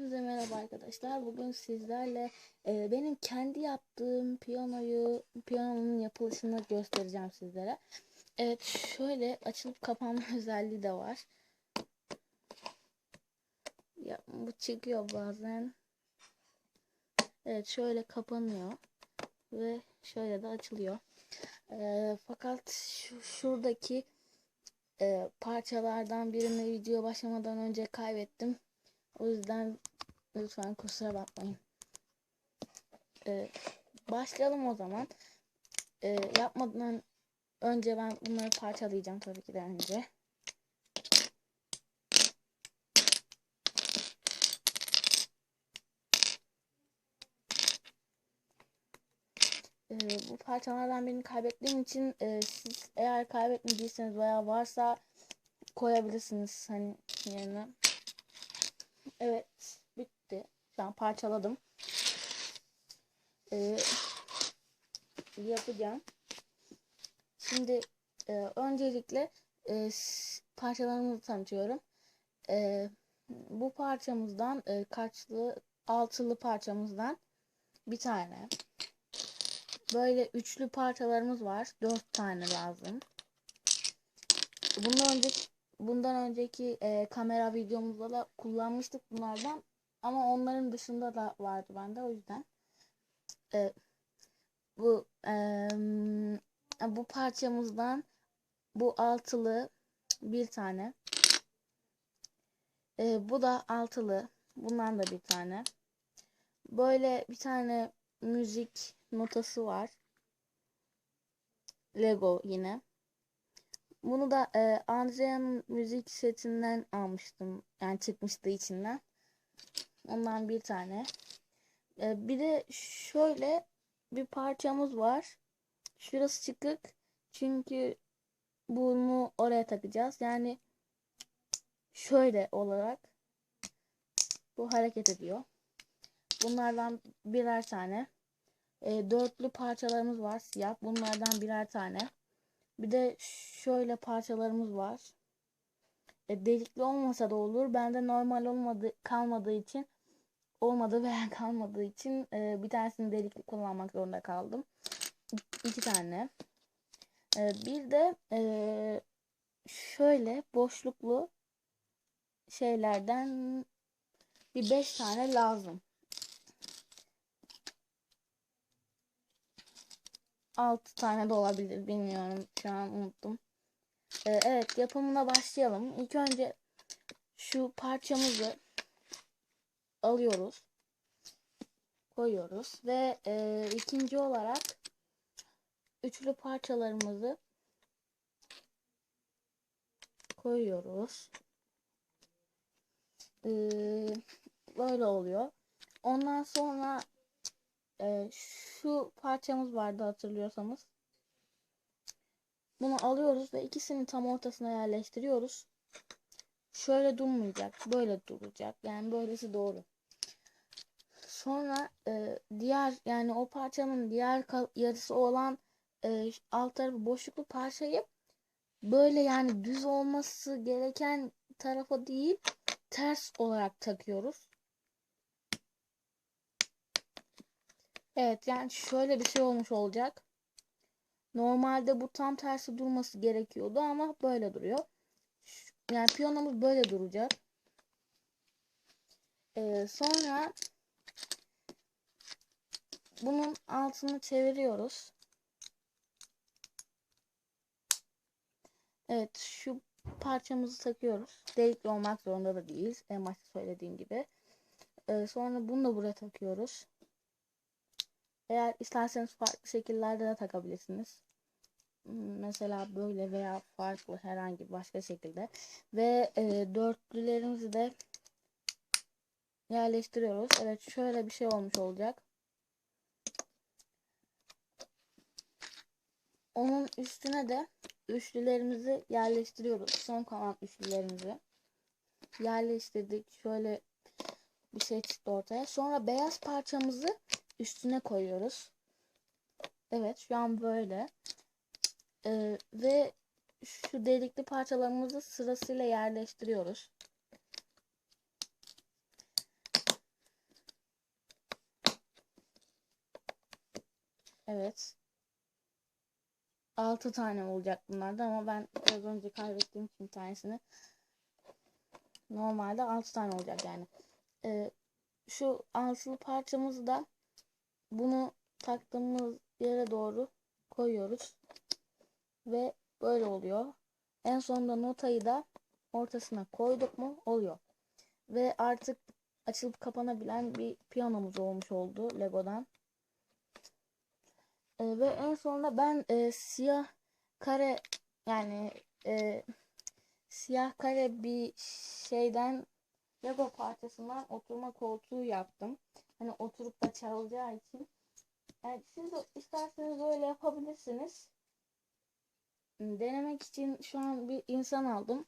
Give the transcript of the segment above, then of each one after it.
Hepinize merhaba arkadaşlar. Bugün sizlerle e, benim kendi yaptığım piyanoyu, piyanonun yapılışını göstereceğim sizlere. Evet, şöyle açılıp kapanma özelliği de var. Ya, bu çıkıyor bazen. Evet, şöyle kapanıyor ve şöyle de açılıyor. E, fakat şu, şuradaki e, parçalardan birini video başlamadan önce kaybettim. O yüzden lütfen kusura bakmayın. Ee, başlayalım o zaman. Ee, yapmadan önce ben bunları parçalayacağım tabii ki de önce. Ee, bu parçalardan birini kaybettiğim için e, siz eğer kaybetmediyseniz veya varsa koyabilirsiniz hani yerine. Evet bitti. Şu an parçaladım. Ee, yapacağım. Şimdi e, öncelikle e, parçalarımızı tanıtıyorum. E, bu parçamızdan e, kaçlı altılı parçamızdan bir tane. Böyle üçlü parçalarımız var. Dört tane lazım. Bundan önceki bundan önceki e, kamera videomuzda da kullanmıştık bunlardan. Ama onların dışında da vardı bende o yüzden. E, bu e, bu parçamızdan bu altılı bir tane. E, bu da altılı. Bundan da bir tane. Böyle bir tane müzik notası var. Lego yine. Bunu da e, Andrea'nın müzik setinden almıştım. Yani çıkmıştı içinden. Ondan bir tane. E, bir de şöyle bir parçamız var. Şurası çıkık. Çünkü bunu oraya takacağız. Yani şöyle olarak bu hareket ediyor. Bunlardan birer tane. E, dörtlü parçalarımız var siyah. Bunlardan birer tane. Bir de şöyle parçalarımız var. E, delikli olmasa da olur. Bende normal olmadı kalmadığı için olmadı veya kalmadığı için e, bir tanesini delikli kullanmak zorunda kaldım. İki tane. E, bir de e, şöyle boşluklu şeylerden bir beş tane lazım. 6 tane de olabilir bilmiyorum şu an unuttum. Ee, evet yapımına başlayalım. İlk önce şu parçamızı alıyoruz. Koyuyoruz ve e, ikinci olarak üçlü parçalarımızı koyuyoruz. Ee, böyle oluyor. Ondan sonra e, şu parçamız vardı hatırlıyorsanız. Bunu alıyoruz ve ikisini tam ortasına yerleştiriyoruz. Şöyle durmayacak. Böyle duracak. Yani böylesi doğru. Sonra e, diğer yani o parçanın diğer yarısı olan e, alt tarafı boşluklu parçayı böyle yani düz olması gereken tarafa değil ters olarak takıyoruz. Evet yani şöyle bir şey olmuş olacak. Normalde bu tam tersi durması gerekiyordu ama böyle duruyor. Yani piyanomuz böyle duracak. Ee, sonra bunun altını çeviriyoruz. Evet şu parçamızı takıyoruz. Delikli olmak zorunda da değil. En başta söylediğim gibi. Ee, sonra bunu da buraya takıyoruz. Eğer isterseniz farklı şekillerde de takabilirsiniz. Hmm, mesela böyle veya farklı herhangi başka şekilde. Ve e, dörtlülerimizi de yerleştiriyoruz. Evet şöyle bir şey olmuş olacak. Onun üstüne de üçlülerimizi yerleştiriyoruz. Son kalan üçlülerimizi yerleştirdik. Şöyle bir şey çıktı ortaya. Sonra beyaz parçamızı üstüne koyuyoruz. Evet şu an böyle. Ee, ve şu delikli parçalarımızı sırasıyla yerleştiriyoruz. Evet. 6 tane olacak bunlarda ama ben az önce kaybettiğim için tanesini normalde 6 tane olacak yani. Ee, şu altılı parçamızı da bunu taktığımız yere doğru koyuyoruz. Ve böyle oluyor. En sonunda notayı da ortasına koyduk mu oluyor. Ve artık açılıp kapanabilen bir piyanomuz olmuş oldu Lego'dan. Ee, ve en sonunda ben e, siyah kare yani e, siyah kare bir şeyden Lego parçasından oturma koltuğu yaptım. Hani oturup da çalacağı için. Yani siz de isterseniz öyle yapabilirsiniz. Denemek için şu an bir insan aldım.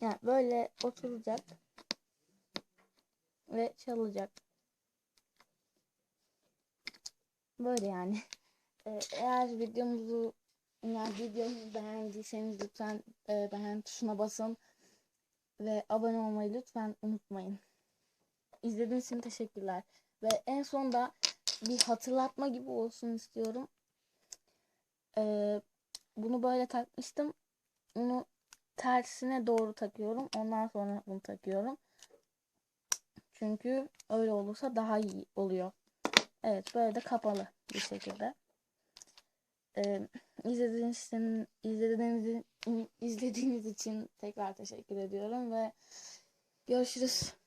Yani böyle oturacak ve çalacak. Böyle yani. Ee, eğer videomuzu yani videomuzu beğendiyseniz lütfen e, beğen tuşuna basın ve abone olmayı lütfen unutmayın. İzlediğiniz için teşekkürler. Ve en sonda bir hatırlatma gibi olsun istiyorum. Ee, bunu böyle takmıştım. Bunu tersine doğru takıyorum. Ondan sonra bunu takıyorum. Çünkü öyle olursa daha iyi oluyor. Evet böyle de kapalı bir şekilde. Ee, izlediğiniz için izlediğiniz izlediğiniz için tekrar teşekkür ediyorum ve görüşürüz.